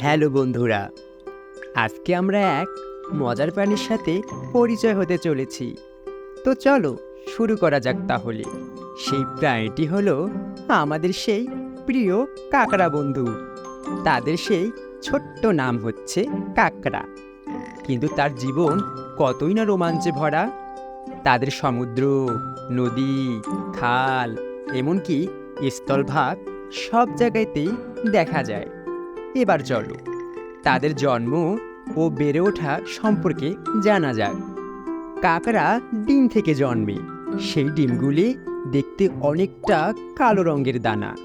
Hello বন্ধুরা, আজকে আমরা এক মজার প্রাণীর সাথে পরিচয় হতে চলেছি। তো চলো শুরু করা যাক তাহলে। সেই প্রাণীটি হলো আমাদের সেই প্রিয় কাকড়া বন্ধু। তাদের সেই ছোট্ট নাম হচ্ছে কাকড়া। কিন্তু তার জীবন কতই না রোমাঞ্চে ভরা। তাদের সমুদ্র, নদী, খাল, এমনকি স্থলভাগ সব জায়গাতেই দেখা যায়। এবার চলো। তাদের জন্ম ও বেড়ে ওঠা সম্পর্কে জানা যাক। কাকড়া ডিম থেকে জন্মে। সেই ডিমগুলি দেখতে অনেকটা কালো রঙের দানা।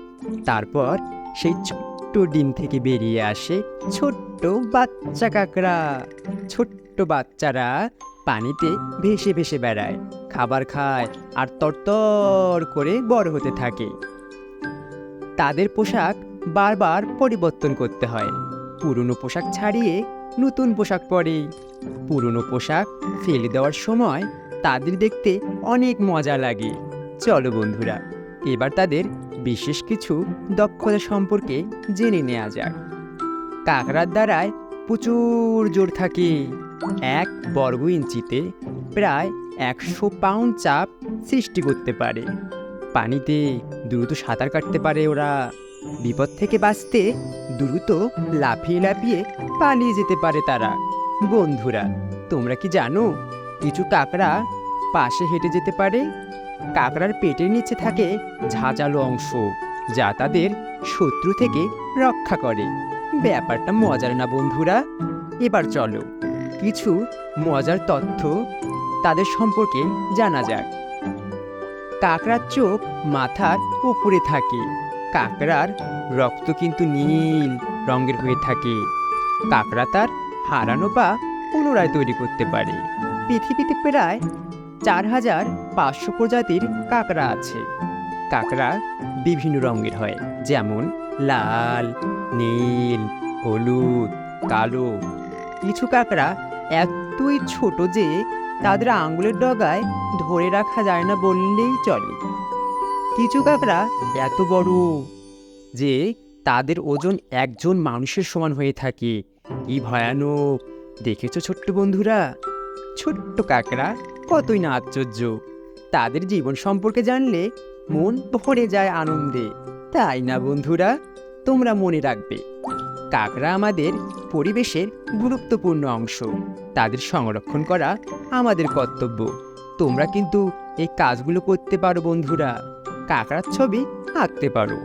তারপর সেই ছোট্ট ডিম থেকে বেরিয়ে আসে ছোট্ট বাচ্চা কাকড়া। ছোট্ট বাচ্চারা পানিতে ভেসে ভেসে বেড়ায়, খাবার খায় আর তরতর করে বড় হতে থাকে। তাদের পোশাক বারবার পরিবর্তন করতে হয়। পুরনো পোশাক ছাড়িয়ে নতুন পোশাক পরে। পুরনো পোশাক ফেলে দেওয়ার সময় তাদের দেখতে অনেক মজা লাগে। চলো বন্ধুরা, এবার তাদের বিশেষ কিছু দক্ষতা সম্পর্কে জেনে নেওয়া যাক। কাঁকড়ার দ্বারায় প্রচুর জোর থাকে। এক বর্গ ইঞ্চিতে প্রায় একশো পাউন্ড চাপ সৃষ্টি করতে পারে। পানিতে দ্রুত সাঁতার কাটতে পারে ওরা। বিপদ থেকে বাঁচতে দ্রুত লাফিয়ে লাফিয়ে পালিয়ে যেতে পারে তারা। বন্ধুরা, তোমরা কি জানো, কিছু কাঁকড়া পাশে হেঁটে যেতে পারে? কাঁকড়ার পেটের নিচে থাকে ঝাঁঝালো অংশ, যা তাদের শত্রু থেকে রক্ষা করে। ব্যাপারটা মজার না বন্ধুরা? এবার চলো, কিছু মজার তথ্য তাদের সম্পর্কে জানা যাক। কাকড়ার চোখ মাথার উপরে থাকে। কাকড়ার রক্ত কিন্তু নীল রঙের হয়ে থাকে। কাকড়া তার হারানো পা পুনরায় তৈরি করতে পারে। পৃথিবীতে প্রায় চার হাজার পাঁচশো প্রজাতির কাকড়া আছে। কাকড়া বিভিন্ন রঙের হয়, যেমন লাল, নীল, হলুদ, কালো। কিছু কাঁকড়া এতই ছোট যে তাদের আঙুলের ডগায় ধরে রাখা যায় না বললেই চলে। কিছু কাঁকড়া এত বড় যে তাদের ওজন একজন মানুষের সমান হয়ে থাকে। কি ভয়ানক! দেখেছ ছোট্ট বন্ধুরা? ছোট্ট কাঁকড়া, কতই না আশ্চর্য। তাদের জীবন সম্পর্কে জানলে মন ভরে যায় আনন্দে। তাই না বন্ধুরা? তোমরা মনে রাখবে, কাকড়া আমাদের পরিবেশের গুরুত্বপূর্ণ অংশ। তাদের সংরক্ষণ করা আমাদের কর্তব্য। তোমরা কিন্তু এই কাজগুলো করতে পারো বন্ধুরা। কাকড়ার ছবি আঁকতে পারো।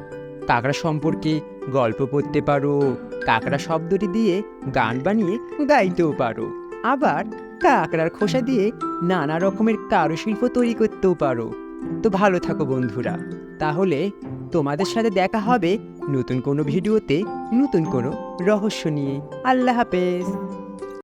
কাকড়া সম্পর্কে গল্প পড়তে পারো, কাকড়া শব্দটি দিয়ে গান বানিয়ে গাইতেও পারো। আবার কাকড়ার খোসা দিয়ে নানা রকমের কারুশিল্প তৈরি করতেও পারো। তো ভালো থাকো বন্ধুরা, তাহলে তোমাদের সাথে দেখা হবে নতুন কোনো ভিডিওতে নতুন কোনো রহস্য নিয়ে। আল্লাহ হাফেজ।